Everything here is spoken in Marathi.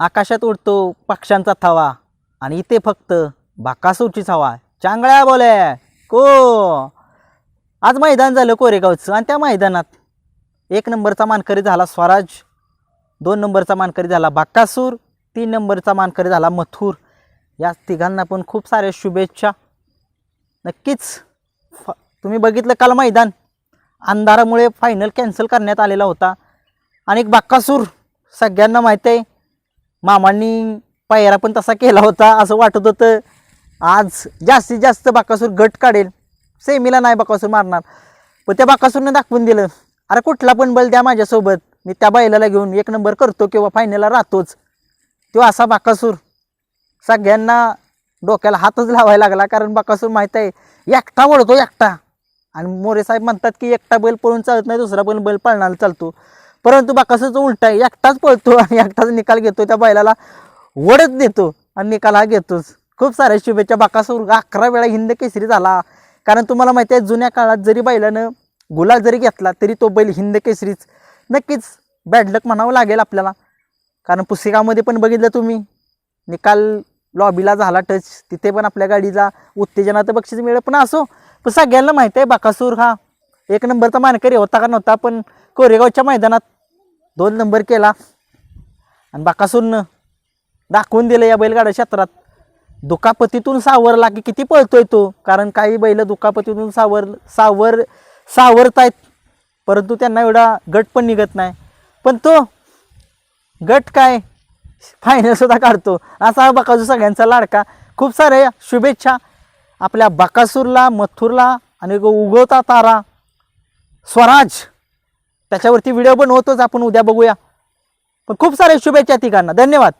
आकाशात उडतो पक्ष्यांचा थवा आणि इथे फक्त बाकासूरचीच हवा चांगळ्या बोले. को? आज मैदान झालं कोरेगावचं आणि त्या मैदानात एक नंबरचा मानकरी झाला स्वराज दोन नंबरचा मानकरी झाला बाकासूर तीन नंबरचा मानकरी झाला मथुर. या तिघांना पण खूप साऱ्या शुभेच्छा. नक्कीच फ तुम्ही बघितलं काल मैदान. अंधारामुळे फायनल कॅन्सल करण्यात आलेला होता. आणि एक बाक्कासूर सगळ्यांना माहीत आहे मामांनी पायरा पण तसा केला होता असं वाटत होतं आज जास्तीत जास्त बाकासूर गट काढेल. सेमीला नाही बाकासूर मारणार. पण त्या बाकासूरनं दाखवून दिलं अरे कुठला पण बल द्या माझ्यासोबत मी त्या बैलाला घेऊन एक नंबर करतो किंवा फायनलला राहतोच. तो असा बाकासूर सगळ्यांना डोक्याला हातच लावायला लागला कारण बाकासूर माहीत आहे एकटा वळतो एकटा. आणि मोरे साहेब म्हणतात की एकटा बैल पळून चालत नाही दुसरा पण बैल पळणार चालतो. परंतु बाकासूरचं उलट आहे? एकटाच पळतो आणि एकटाच निकाल घेतो त्या बैलाला वडत देतो आणि निकाल हा घेतोच. खूप साऱ्या शुभेच्छा. बाकासूर अकरा वेळा हिंद केसरी झाला. कारण तुम्हाला माहिती आहे जुन्या काळात जरी बैलानं गुलाल जरी घेतला तरी तो बैल हिंद केसरीच. नक्कीच बॅडलक म्हणावं लागेल आपल्याला. कारण पुस्तिकामध्ये पण बघितलं तुम्ही. निकाल लॉबीला झाला टच तिथे पण आपल्या गाडीला उत्तेजनाचं बक्षीस मिळेल. पण असो पण सगळ्यांना माहिती आहे बाकासूर हा एक नंबरचा मानकरी होता का नव्हता पण कोरेगावच्या मैदानात दोन नंबर केला. आणि बाकासूरनं दाखवून दिलं या बैलगाड्या क्षेत्रात. दुखापतीतून सावरला की किती पळतोय तो? कारण काही बैल दुखापतीतून सावर सावर सावरत आहेत परंतु त्यांना एवढा गट पण निघत नाही. पण तो गट काय? फायनलसुद्धा काढतो. असा हा बकासूर सगळ्यांचा लाडका. खूप सारे शुभेच्छा. आपल्या बकासूरला मथुरला आणि उगवता तारा. स्वराज! त्याच्यावरती व्हिडिओ पण होतोच आपण उद्या बघूया. पण खूप साऱ्या शुभेच्छा तिघांना. धन्यवाद.